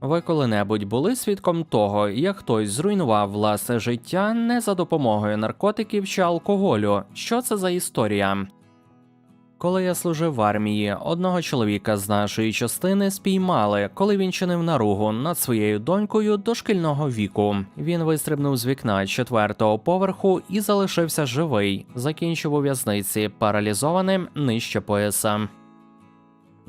Ви коли-небудь були свідком того, як хтось зруйнував власне життя не за допомогою наркотиків чи алкоголю? Що це за історія? Коли я служив в армії, одного чоловіка з нашої частини спіймали, коли він чинив наругу над своєю донькою дошкільного віку. Він вистрибнув з вікна четвертого поверху і залишився живий. Закінчив у в'язниці паралізованим нижче пояса.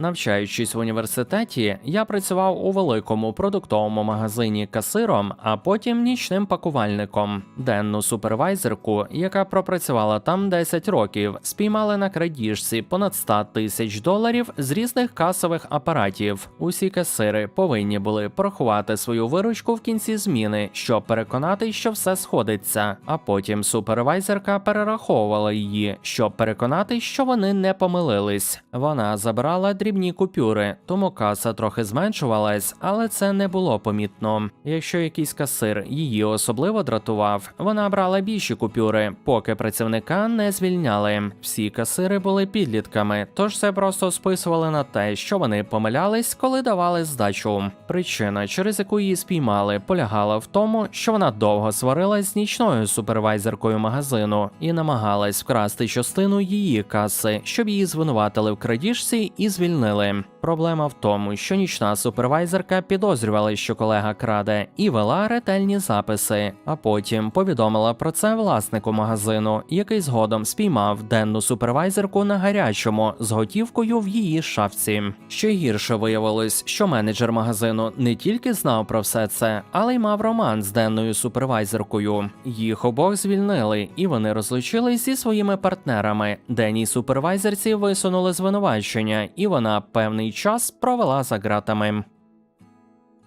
Навчаючись в університеті, я працював у великому продуктовому магазині касиром, а потім нічним пакувальником. Денну супервайзерку, яка пропрацювала там 10 років, спіймали на крадіжці понад 100 тисяч доларів з різних касових апаратів. Усі касири повинні були порахувати свою виручку в кінці зміни, щоб переконати, що все сходиться. А потім супервайзерка перераховувала її, щоб переконати, що вони не помилились. Вона забирала дрібні купюри, тому каса трохи зменшувалась, але це не було помітно. Якщо якийсь касир її особливо дратував, вона брала більші купюри, поки працівника не звільняли. Всі касири були підлітками, тож це просто списували на те, що вони помилялись, коли давали здачу. Причина, через яку її спіймали, полягала в тому, що вона довго сварилась з нічною супервайзеркою магазину і намагалась вкрасти частину її каси, щоб її звинуватили в крадіжці і звільнили. Проблема в тому, що нічна супервайзерка підозрювала, що колега краде, і вела ретельні записи, а потім повідомила про це власнику магазину, який згодом спіймав денну супервайзерку на гарячому з готівкою в її шафці. Ще гірше виявилось, що менеджер магазину не тільки знав про все це, але й мав роман з денною супервайзеркою. Їх обох звільнили, і вони розлучились зі своїми партнерами. Денній супервайзерці висунули звинувачення, і вона певний час провела за ґратами.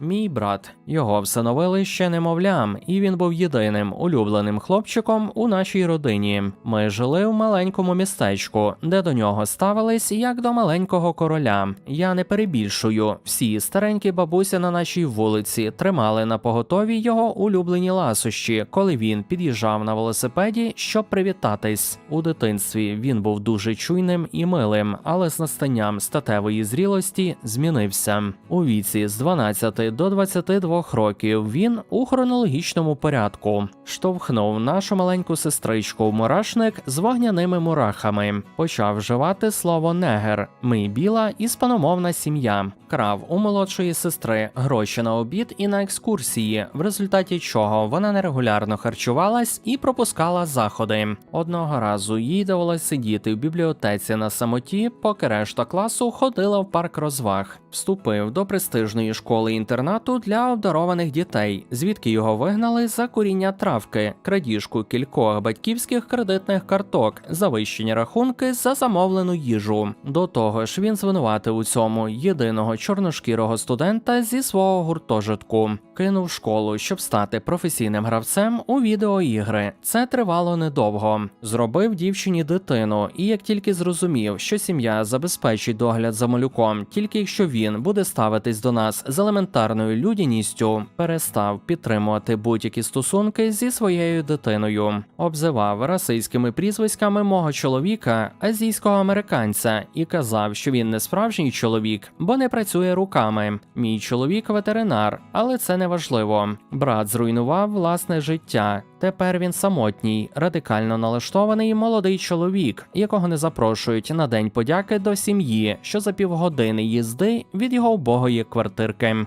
Мій брат його всиновили ще немовлям, і він був єдиним улюбленим хлопчиком у нашій родині. Ми жили в маленькому містечку, де до нього ставились як до маленького короля. Я не перебільшую. Всі старенькі бабусі на нашій вулиці тримали на поготові його улюблені ласощі, коли він під'їжджав на велосипеді, щоб привітатись. У дитинстві він був дуже чуйним і милим, але з настанням статевої зрілості змінився. У віці з 12 до 22 років він у хронологічному порядку штовхнув нашу маленьку сестричку в мурашник з вогняними мурахами, почав вживати слово негер. Ми біла іспаномовна сім'я. Крав у молодшої сестри гроші на обід і на екскурсії, в результаті чого вона нерегулярно харчувалась і пропускала заходи. Одного разу їй довелось сидіти в бібліотеці на самоті, поки решта класу ходила в парк розваг. Вступив до престижної школи інтернату для обдарованих дітей, звідки його вигнали за куріння травки, крадіжку кількох батьківських кредитних карток, завищені рахунки за замовлену їжу. До того ж, він звинуватив у цьому єдиного чорношкірого студента зі свого гуртожитку. Кинув школу, щоб стати професійним гравцем у відеоігри. Це тривало недовго. Зробив дівчині дитину, і як тільки зрозумів, що сім'я забезпечить догляд за малюком, тільки якщо він буде ставитись до нас з елементарною людяністю, перестав підтримувати будь-які стосунки зі своєю дитиною, обзивав расистськими прізвиськами мого чоловіка, азійського американця, і казав, що він не справжній чоловік, бо не працює руками. Мій чоловік ветеринар, але це не важливо. Брат зруйнував власне життя. Тепер він самотній, радикально налаштований молодий чоловік, якого не запрошують на день подяки до сім'ї, що за півгодини їзди від його убогої квартирки.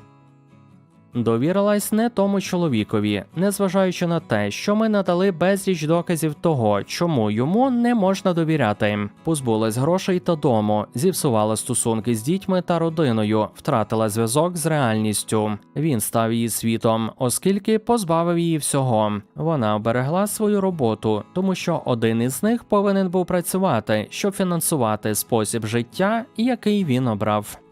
Довірилась не тому чоловікові, незважаючи на те, що ми надали безліч доказів того, чому йому не можна довіряти. Позбулась грошей та дому, зіпсувала стосунки з дітьми та родиною, втратила зв'язок з реальністю. Він став її світом, оскільки позбавив її всього. Вона оберегла свою роботу, тому що один із них повинен був працювати, щоб фінансувати спосіб життя, який він обрав.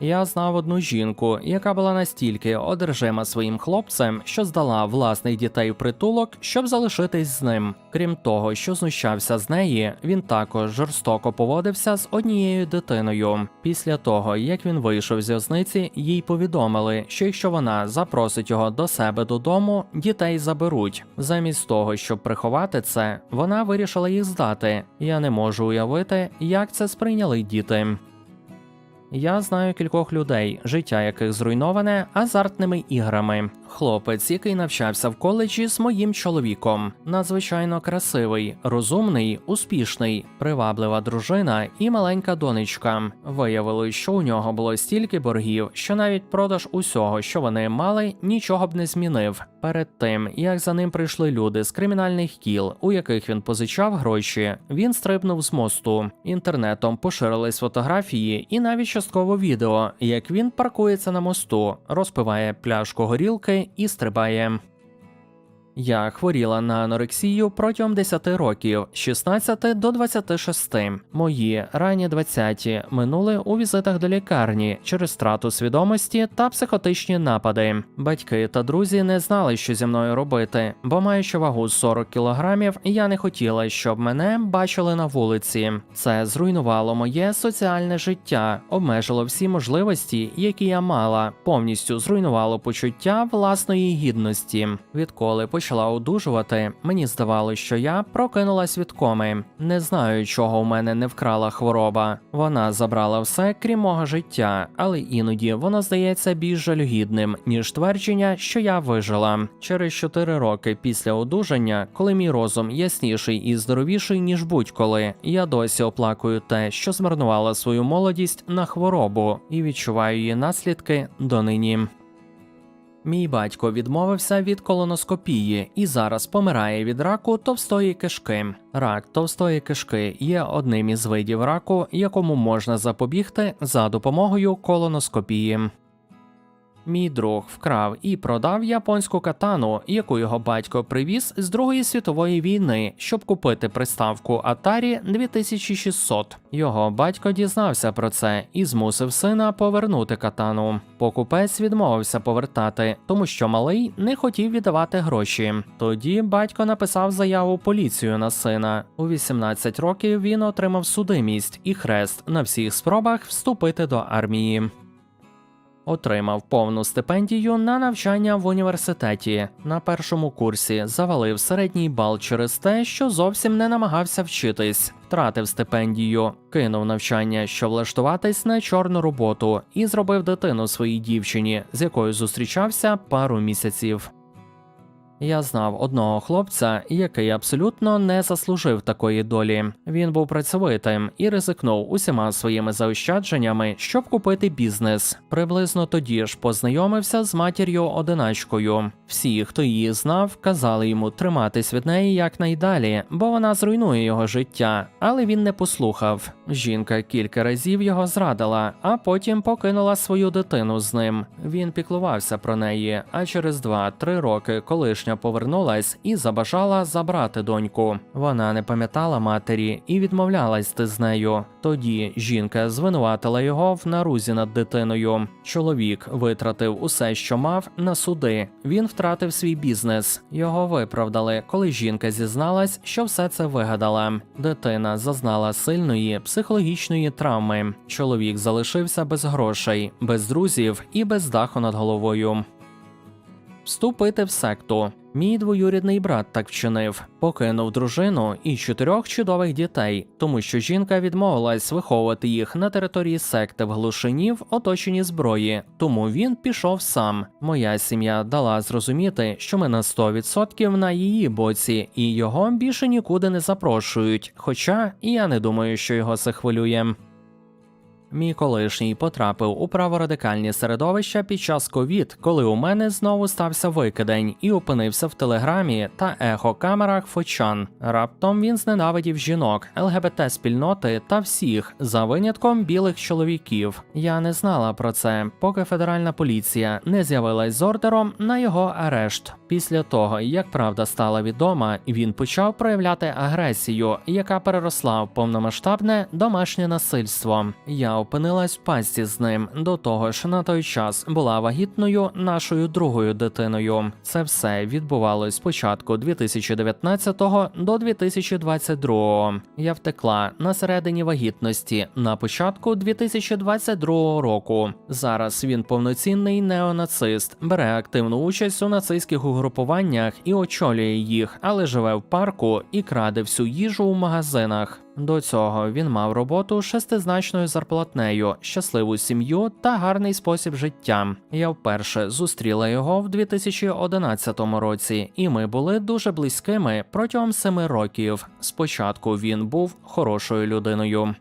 Я знав одну жінку, яка була настільки одержима своїм хлопцем, що здала власних дітей в притулок, щоб залишитись з ним. Крім того, що знущався з неї, він також жорстоко поводився з однією дитиною. Після того, як він вийшов з в'язниці, їй повідомили, що якщо вона запросить його до себе додому, дітей заберуть. Замість того, щоб приховати це, вона вирішила їх здати. Я не можу уявити, як це сприйняли діти. Я знаю кількох людей, життя яких зруйноване азартними іграми. Хлопець, який навчався в коледжі з моїм чоловіком, надзвичайно красивий, розумний, успішний, приваблива дружина і маленька донечка. Виявилось, що у нього було стільки боргів, що навіть продаж усього, що вони мали, нічого б не змінив. Перед тим як за ним прийшли люди з кримінальних кіл, у яких він позичав гроші, він стрибнув з мосту. Інтернетом поширились фотографії і навіть частково відео, як він паркується на мосту, розпиває пляшку горілки і стрибає. Я хворіла на анорексію протягом 10 років, 16 до 26. Мої ранні 20-ті минули у візитах до лікарні через втрату свідомості та психотичні напади. Батьки та друзі не знали, що зі мною робити, бо маючи вагу 40 кілограмів, я не хотіла, щоб мене бачили на вулиці. Це зруйнувало моє соціальне життя, обмежило всі можливості, які я мала, повністю зруйнувало почуття власної гідності. Відколи почала одужувати, мені здавалося, що я прокинулась від коми. Не знаю, чого в мене не вкрала хвороба. Вона забрала все, крім мого життя, але іноді воно здається більш жалюгідним, ніж твердження, що я вижила. Через 4 роки після одужання, коли мій розум ясніший і здоровіший, ніж будь-коли, я досі оплакую те, що змарнувала свою молодість на хворобу, і відчуваю її наслідки донині. Мій батько відмовився від колоноскопії і зараз помирає від раку товстої кишки. Рак товстої кишки є одним із видів раку, якому можна запобігти за допомогою колоноскопії. Мій друг вкрав і продав японську катану, яку його батько привіз з Другої світової війни, щоб купити приставку Atari 2600. Його батько дізнався про це і змусив сина повернути катану. Покупець відмовився повертати, тому що малий не хотів віддавати гроші. Тоді батько написав заяву поліцію на сина. У 18 років він отримав судимість і хрест на всіх спробах вступити до армії. Отримав повну стипендію на навчання в університеті. На першому курсі завалив середній бал через те, що зовсім не намагався вчитись, втратив стипендію, кинув навчання, щоб влаштуватись на чорну роботу, і зробив дитину своїй дівчині, з якою зустрічався пару місяців. Я знав одного хлопця, який абсолютно не заслужив такої долі. Він був працьовитим і ризикнув усіма своїми заощадженнями, щоб купити бізнес. Приблизно тоді ж познайомився з матір'ю одиначкою. Всі, хто її знав, казали йому триматись від неї якнайдалі, бо вона зруйнує його життя. Але він не послухав. Жінка кілька разів його зрадила, а потім покинула свою дитину з ним. Він піклувався про неї. А через 2-3 роки колишня повернулась і забажала забрати доньку. Вона не пам'ятала матері і відмовлялась йти з нею. Тоді жінка звинуватила його в нарузі над дитиною. Чоловік витратив усе, що мав, на суди. Він втратив свій бізнес. Його виправдали, коли жінка зізналась, що все це вигадала. Дитина зазнала сильної психологічної травми. Чоловік залишився без грошей, без друзів і без даху над головою. Вступити в секту. Мій двоюрідний брат так вчинив, покинув дружину і чотирьох чудових дітей, тому що жінка відмовилась виховувати їх на території секти в глушині в оточенні зброї. Тому він пішов сам. Моя сім'я дала зрозуміти, що ми на 100% на її боці, і його більше нікуди не запрошують. Хоча я не думаю, що його це хвилює. Мій колишній потрапив у праворадикальні середовища під час ковід, коли у мене знову стався викидень і опинився в телеграмі та ехокамерах Фочан. Раптом він зненавидів жінок, ЛГБТ спільноти та всіх за винятком білих чоловіків. Я не знала про це, поки федеральна поліція не з'явилась з ордером на його арешт. Після того, як правда стала відома, він почав проявляти агресію, яка переросла в повномасштабне домашнє насильство. Я опинилась в пастці з ним. До того ж, на той час була вагітною нашою другою дитиною. Це все відбувалось спочатку 2019 до 2022. Я втекла на середині вагітності на початку 2022 року. Зараз він повноцінний неонацист, бере активну участь у нацистських угрупуваннях і очолює їх, але живе в парку і краде всю їжу у магазинах. До цього він мав роботу шестизначною зарплатнею, щасливу сім'ю та гарний спосіб життя. Я вперше зустріла його в 2011 році, і ми були дуже близькими протягом семи років. Спочатку він був хорошою людиною.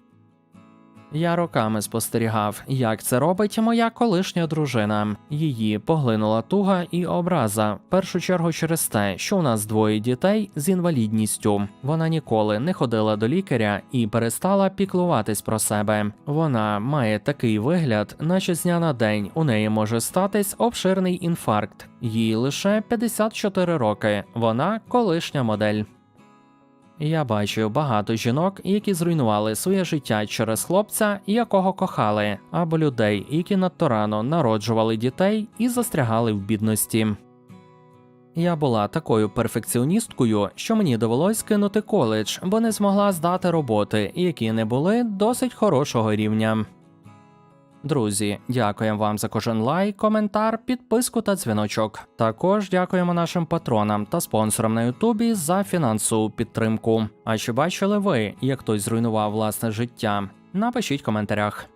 Я роками спостерігав, як це робить моя колишня дружина. Її поглинула туга і образа, в першу чергу через те, що у нас двоє дітей з інвалідністю. Вона ніколи не ходила до лікаря і перестала піклуватись про себе. Вона має такий вигляд, наче з дня на день у неї може статись обширний інфаркт. Їй лише 54 роки. Вона колишня модель. Я бачу багато жінок, які зруйнували своє життя через хлопця, якого кохали, або людей, які надто рано народжували дітей і застрягали в бідності. Я була такою перфекціоністкою, що мені довелось кинути коледж, бо не змогла здати роботи, які не були досить хорошого рівня. Друзі, дякуємо вам за кожен лайк, коментар, підписку та дзвіночок. Також дякуємо нашим патронам та спонсорам на Ютубі за фінансову підтримку. А чи бачили ви, як хтось зруйнував власне життя? Напишіть в коментарях.